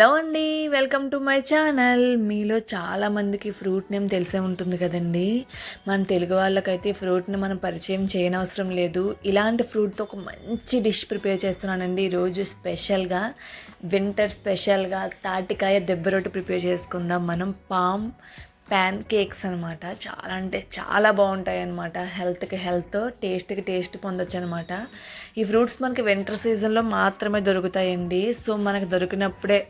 Hello అండి welcome to my channel. మీలో చాలామందికి ఫ్రూట్ నేమ్ తెలిసే ఉంటుంది కదండి. మన తెలుగు వాళ్ళకైతే ఫ్రూట్ని మనం పరిచయం చేయనవసరం లేదు. ఇలాంటి ఫ్రూట్తో ఒక మంచి డిష్ ప్రిపేర్ చేస్తున్నానండి. ఈరోజు స్పెషల్గా వింటర్ స్పెషల్గా తాటికాయ దెబ్బ రొట్టి ప్రిపేర్ చేసుకుందాం. మనం పామ్ ప్యాన్ కేక్స్ అనమాట చాలా అంటే చాలా బాగుంటాయి అనమాట హెల్త్కి హెల్త్ టేస్ట్కి టేస్ట్ పొందొచ్చు అనమాట ఈ ఫ్రూట్స్ మనకి వింటర్ సీజన్లో మాత్రమే దొరుకుతాయండి. సో మనకు దొరికినప్పుడే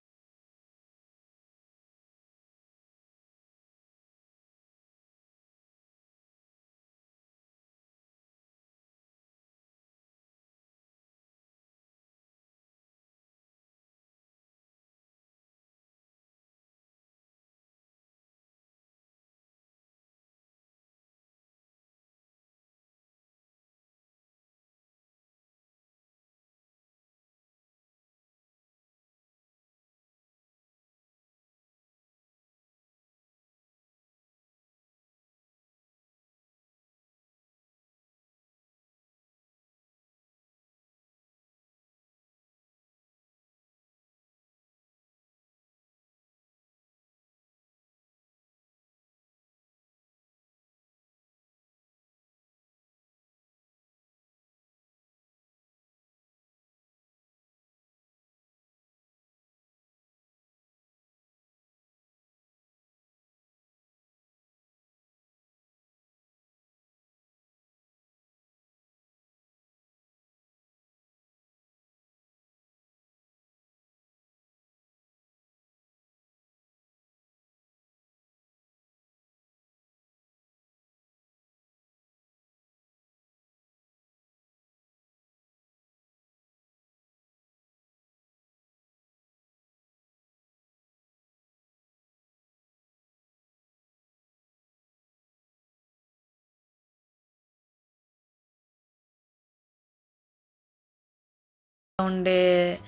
ఉండే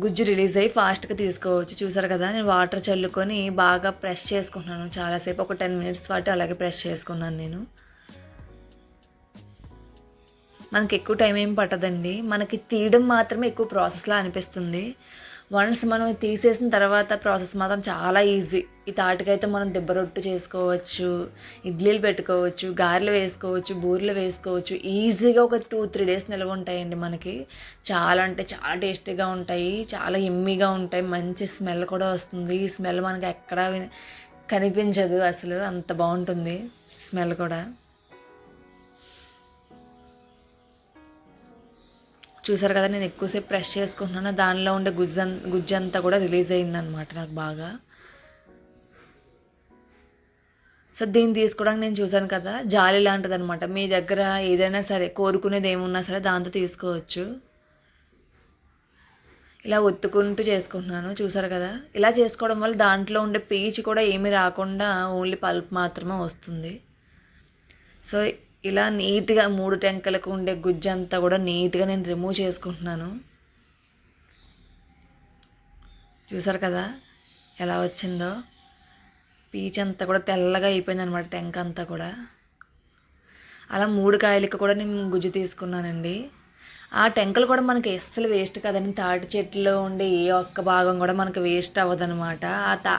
గుజ్జు రిలీజ్ అయ్యి ఫాస్ట్గా తీసుకోవచ్చు. చూసారు కదా నేను వాటర్ చల్లుకొని బాగా ప్రెస్ చేసుకున్నాను చాలాసేపు ఒక టెన్ మినిట్స్ పాటు అలాగే ప్రెస్ చేసుకున్నాను నేను. మనకి ఎక్కువ టైం ఏం పట్టదండి. మనకి తీయడం మాత్రమే ఎక్కువ ప్రాసెస్లా అనిపిస్తుంది. వన్స్ మనం తీసేసిన తర్వాత ప్రాసెస్ మాత్రం చాలా ఈజీ. ఈ తాటికైతే మనం దిబ్బ రొట్టు చేసుకోవచ్చు ఇడ్లీలు పెట్టుకోవచ్చు గారెలు వేసుకోవచ్చు బూరెలు వేసుకోవచ్చు. ఈజీగా ఒక టూ త్రీ డేస్ నిల్వ ఉంటాయండి మనకి. చాలా అంటే చాలా టేస్టీగా ఉంటాయి చాలా ఎమ్మీగా ఉంటాయి. మంచి స్మెల్ కూడా వస్తుంది. ఈ స్మెల్ మనకి ఎక్కడా కనిపించదు అసలు. అంత బాగుంటుంది స్మెల్ కూడా. చూసారు కదా నేను ఎక్కువసేపు ప్రెస్ చేసుకుంటున్నాను. దానిలో ఉండే గుజ్జన్ గుజ్జు అంతా కూడా రిలీజ్ అయిందనమాట నాకు బాగా. సో దీన్ని తీసుకోవడానికి నేను చూసాను కదా జాలి లాంటిది అనమాట మీ దగ్గర ఏదైనా సరే కోరుకునేది ఏమున్నా సరే దాంతో తీసుకోవచ్చు. ఇలా ఒత్తుకుంటూ చేసుకుంటున్నాను చూసారు కదా. ఇలా చేసుకోవడం వల్ల దాంట్లో ఉండే పీచు కూడా ఏమీ రాకుండా ఓన్లీ పల్ప్ మాత్రమే వస్తుంది. సో ఇలా నీట్గా మూడు టెంకలకు ఉండే గుజ్జు అంతా కూడా నీట్గా నేను రిమూవ్ చేసుకుంటున్నాను. చూసారు కదా ఎలా వచ్చిందో? పీచ్ అంతా కూడా తెల్లగా అయిపోయింది అనమాట టెంక అంతా కూడా. అలా మూడు కాయలకి కూడా నేను గుజ్జు తీసుకున్నానండి. ఆ టెంకలు కూడా మనకి అస్సలు వేస్ట్ కదండి. తాటి చెట్టులో ఉండే ఏ ఒక్క భాగం కూడా మనకి వేస్ట్ అవ్వదనమాట ఆ తా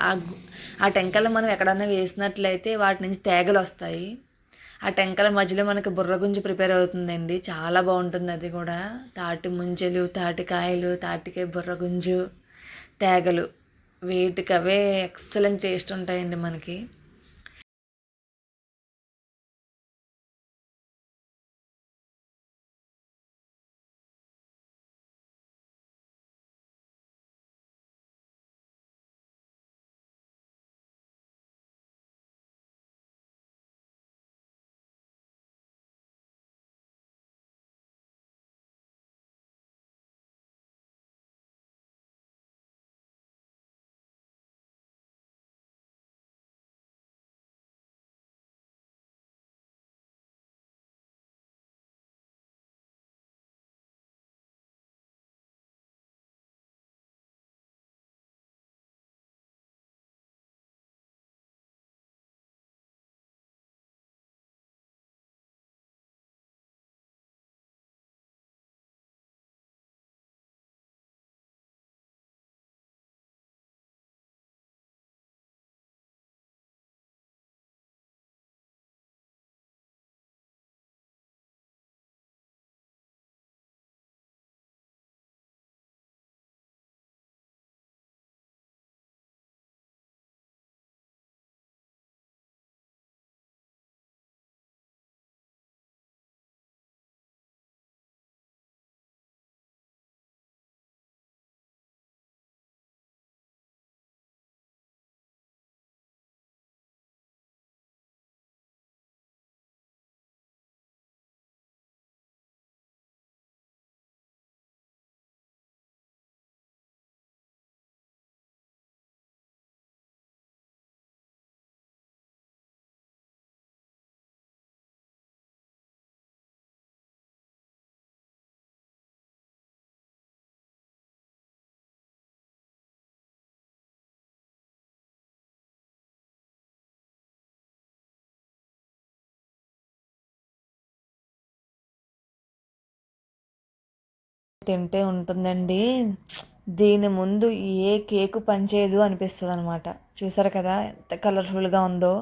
ఆ టెంకలు మనం ఎక్కడన్నా వేసినట్లయితే వాటి నుంచి తేగలు వస్తాయి ఆ టెంకల మధ్యలో మనకి బుర్రగుంజు ప్రిపేర్ అవుతుందండి. చాలా బాగుంటుంది అది కూడా. తాటి ముంజలు తాటికాయలు తాటికాయ బుర్రగుంజు తేగలు. వీటికి అవే ఎక్సలెంట్ టేస్ట్ ఉంటాయండి మనకి. తింటే ఉంటుందండి. దీని ముందు ఏ కేకు పనిచేయదు అనిపిస్తుంది అనమాట చూసారు కదా ఎంత కలర్ఫుల్గా ఉందో.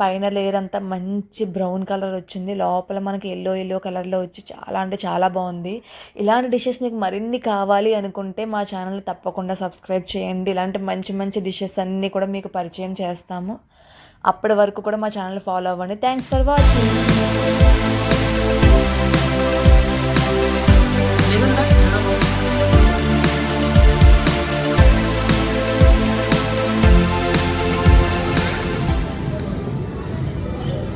పైన లేయర్ అంతా మంచి బ్రౌన్ కలర్ వచ్చింది. లోపల మనకి ఎల్లో ఎల్లో కలర్లో వచ్చి చాలా అంటే చాలా బాగుంది. ఇలాంటి డిషెస్ మీకు మరిన్ని కావాలి అనుకుంటే మా ఛానల్ తప్పకుండా సబ్స్క్రైబ్ చేయండి. ఇలాంటి మంచి మంచి డిషెస్ అన్నీ కూడా మీకు పరిచయం చేస్తాము. అప్పటి వరకు కూడా మా ఛానల్ ఫాలో అవ్వండి. Thanks for watching.